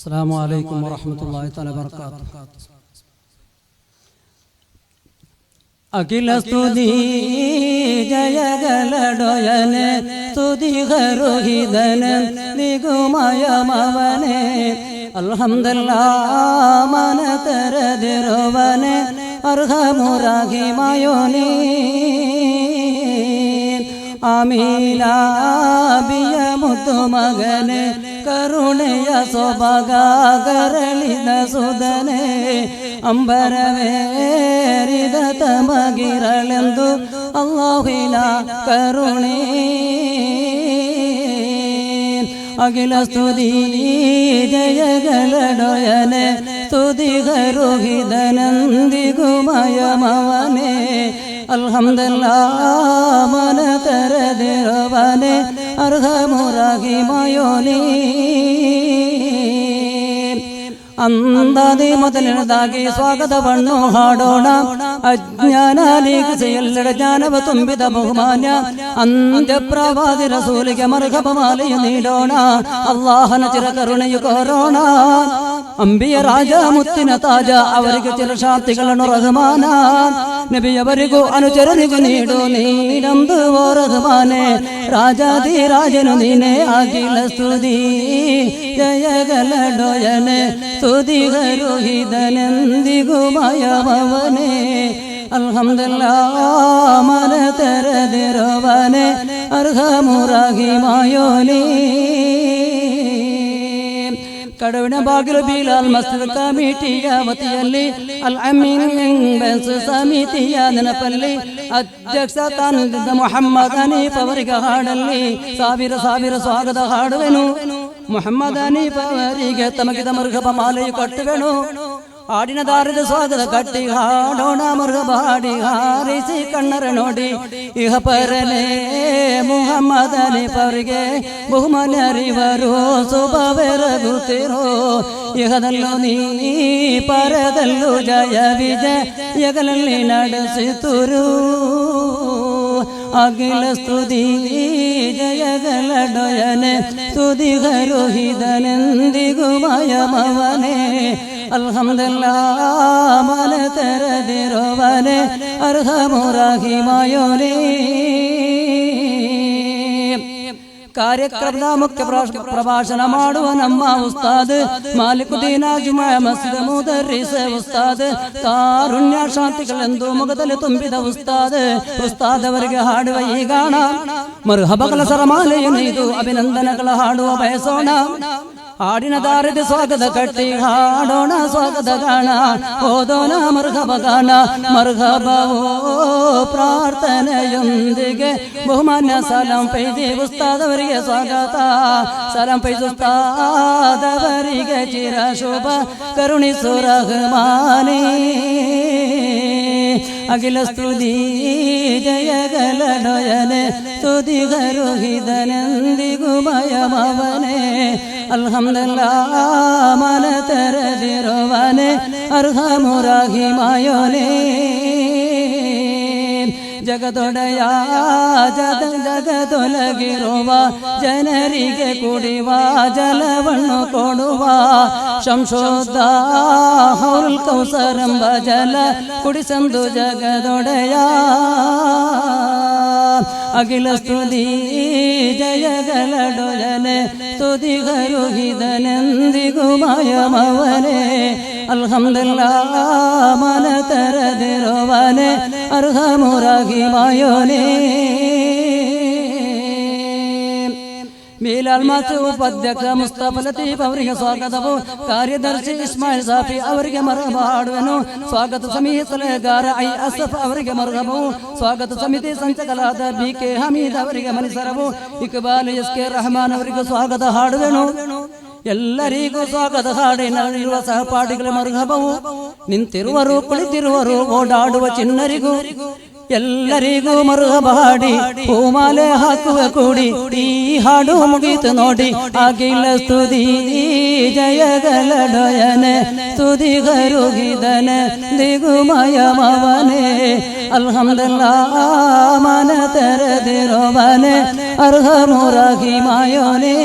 അസ്സാം വലൈക്കും വാഹമത്തല്ലാ തല വർക്കാത്ത അഖില സ്തുതി ജയകളടൊയനെ സ്തുതിഹരോഹിതന് നിഗുമയമവനെ അൽഹംദല്ലാ മനതരതിരുവനെ അർഹമുറാഹിമയോനീ അമീലാബിയ മുത്തുമകനെ കരുണയ സ്വഭാഗരളിത സുതനെ അമ്പരവേരിത തമകിരളെന്തു അള്ളാഹില കരുണേ. അഖില സ്തുതി ജയകളടോയനെ സ്തുതി ഹരുഹിതനന്ദികുമയമവനെ മന തരതിരവനെ അർഹമുറഹിമയോനീ ಅಂದಾದಿ ಮೊದಲಿನದಾಗಿ ಸ್ವಾಗತವನ್ನು ಹಾಡೋಣ ಅಜ್ಞಾನಾಲಿಗೆ ಎಲ್ಲೆಡ ಜ್ಞಾನವ ತುಂಬಿದ ಬಹುಮಾನ್ಯ ಅಂತ್ಯಪ್ರವಾದಿ ರಸೂಲಿಗೆ ಮರುಗಪಮಾಲೆಯು ನೀಡೋಣ ಅಲ್ಲಾಹನ ಚಿರ ಕರುಣೆಯು ಕೋರೋಣ ಅಂಬಿಯ ರಾಜ ಮುತ್ತಿನ ತಾಜ ಅವರಿಗೆ ಚಿರಶಾಂತಿಗಳನ್ನು ರಘಮಾನ ನಬಿಯವರಿಗೂ ಅನುಚರನಿಗೂ ನೀಡು ನೀಡಂದು ಓ ರಘಮಾನೆ ರಾಜಾದಿ ರಾಜನು ನೀನೇ ಅಖಿಲ ಸ್ತುತಿ ಜಯಗಲಡೊಯನೆ സ്തുതികരുഹിതനന്ദികുമയമവനെ അൽഹംദുലില്ലാഹ് തരതിരവനെ അർഹമുറഹിമായോനീ ಕಡವಿನ ಬಾಗಿಲು ಬೀಲಾಲ್ ಮಸ್ಜಿದ್ ಕಮಿಟಿಯ ವತಿಯಲ್ಲಿ ಅಲ್ ಅಮೀನ್ ಬೆನ್ಸ್ ಸಮಿತಿಯ ನೆನಪಲ್ಲಿ ಅಧ್ಯಕ್ಷ ತಾನಿದ್ದ ಮೊಹಮ್ಮದ್ ಹನೀಫ್ ಅವರಿಗೆ ಹಾಡಲ್ಲಿ ಸಾವಿರ ಸಾವಿರ ಸ್ವಾಗತ ಹಾಡುವೆನು ಮೊಹಮ್ಮದ ನೀಪವರಿಗೆ ತಮಗಿದ ಮೃಗಬ ಮಾಲೆ ಕಟ್ಟುವೆನು ಆಡಿನ ದಾರಿದ ಸ್ವಾಗತ ಕಟ್ಟಿ ಹಾಡೋಣ ಮೃಗಬಾಡಿ ಹಾರಿಸಿ ಕಣ್ಣರ ನೋಡಿ. ಇಹ ಪರಲೇ ಮುಹಮ್ಮದ ನೀಪವರಿಗೆ ಬಹುಮನರಿವರು ಶುಭವೆರಗುತ್ತಿರೋ. ಇಹದಲ್ಲೂ ನೀ ಪರದಲ್ಲೂ ಜಯ ವಿಜಯ, ಯಗಲಲ್ಲಿ ನಡೆಸಿತುರು. അഖില സ്തുതി ജയകളടയനെ സ്തുതികരുഹിതനന്ദിഗുമയമവനെ അൽഹംദല്ലാമല തരതിരുവനെ അർഹമുറഹിമായോനേ ಕಾರ್ಯಕ್ರಮದ ಮುಖ್ಯ ಪ್ರ- ಪ್ರಭಾಷಣ ಮಾಡುವ ನಮ್ಮ ಉಸ್ತಾದ್ ಮಾಲಿಕುದ್ದೀನ ಜುಮಾ ಮಸ್ಜಿದ್ ಮುದರಿಸ ಉಸ್ತಾದ್ ಕಾರುಣ್ಯ ಶಾಂತಿಗಳೆಂದು ಮುಖದಲ್ಲಿ ತುಂಬಿದ ಉಸ್ತಾದ್ ಉಸ್ತಾದ್ ಅವರಿಗೆ ಹಾಡುವ ಈ ಗಾಣ. ಮರುಹಬಗಳ ನೀದು ಅಭಿನಂದನೆಗಳ ಹಾಡುವ ಬಯಸೋಣ. ಹಾಡಿನ ದಾರಿದ ಸ್ವಾಗತ ಕಟ್ಟಿ ಹಾಡೋಣ ಸ್ವಾಗತ ಗಾಣ. ಓದೋಣ ಮರ್ಹಬ ಮರುಘ ಮರ್ಹಬವೋ ಪ್ರಾರ್ಥನೆಯೊಂದಿಗೆ ಬಹುಮಾನ್ಯ ಸಲಾಂ ಪೈದಿ ಉಸ್ತಾದವರಿಗೆ ಸ್ವಾಗತ ಸಲಾಂ ಪೈದಿ ಉಸ್ತಾದವರಿಗೆ ಚಿರ ಶುಭ ಕರುಣಿಸು ರಹಮಾನೇ ಅಖಿಲ ಸ್ತುತಿ ಜಯಗಲಡೊಯನೆ ಸ್ತುತಿ ಗರುಹಿದನೆಂದಿಗುಮಯಮವನೆ ಅಲ್ಹಮ್ದುಲಿಲ್ಲಾಹ್ ಮನ ತೆರೆದಿರುವನೆ ಅರ್ಹಮುರಾಹಿಮಯೋನೇ ಜಗದೊಡೆಯ ಜಗ ಜಗದೊಲಗಿರುವ ಜನರಿಗೆ ಕುಡಿವ ಜಲವನ್ನು ಕೊಡುವ ಸಂಶೋಧ ಹೌಲ್ ಕೌಸರಂಬ ಜಲ ಕುಡಿಸಂದು ಜಗದೊಡೆಯ ಅಖಿಲ ಸ್ತುತಿ ಜಯಗಳಡೊಯನೆ ಸ್ತುತಿ ಗರುಹಿದನೆಂದಿಗುಮಯಮವನೆ ಅಲ್ಹಮ್ದುಲಿಲ್ಲಾಹ್ ಅರ್ಹಮುರಾಹಿಮಯೋನೇ ಮೀಲಾಲ್ ಮಾತು ಉಪಾಧ್ಯಕ್ಷ ಮುಸ್ತಫ ಲತೀಫ್ ಅವರಿಗೆ ಸ್ವಾಗತವು. ಕಾರ್ಯದರ್ಶಿ ಇಸ್ಮಾಯಿಲ್ ಸಾಫಿ ಅವರಿಗೆ ಮರಹಬ ಹಾಡುವೆನು. ಸ್ವಾಗತ ಸಮಿತಿ ಸಲಹೆಗಾರ ಐ ಅಸಫ್ ಅವರಿಗೆ ಮರಹಬು. ಸ್ವಾಗತ ಸಮಿತಿ ಸಂಚಕರಾದ ಬಿ ಕೆ ಹಮೀದ್ ಅವರಿಗೆ ಮನಿಸರವು ಇಕ್ಬಾಲ್ ಎಸ್ ಕೆ ರಹಮಾನ್ ಅವರಿಗೆ ಸ್ವಾಗತ ಹಾಡುವೆನು. ಎಲ್ಲರಿಗೂ ಸ್ವಾಗತ. ಹಾಡಿನಲ್ಲಿರುವ ಸಹಪಾಠಿಗಳ ಮರುಹಬವು ನಿಂತಿರುವರು, ಕುಳಿತಿರುವರು, ಓಡಾಡುವ ಚಿನ್ನರಿಗೂ ಎಲ್ಲರಿಗೂ ಮರುಗಬಾಡಿ ಹೂಮಾಲೆ ಹಾಕುವ ಕೂಡಿ, ಈ ಹಾಡು ಮುಗಿತು ನೋಡಿ. ಅಗಿಲ ಸ್ತುತಿ ಜಯಗಳಡೊಯನೆ, ಸ್ತುತಿ ಗರುಗಿದನೆ ದಿಗುಮಯಮವನೆ ಅಲ್ಹಮ್ದಲ್ಲಾ ಮನ ತೆರೆದಿರುವನೆ ಅರ್ಹಮುರಾಹಿಮಯೋನೇ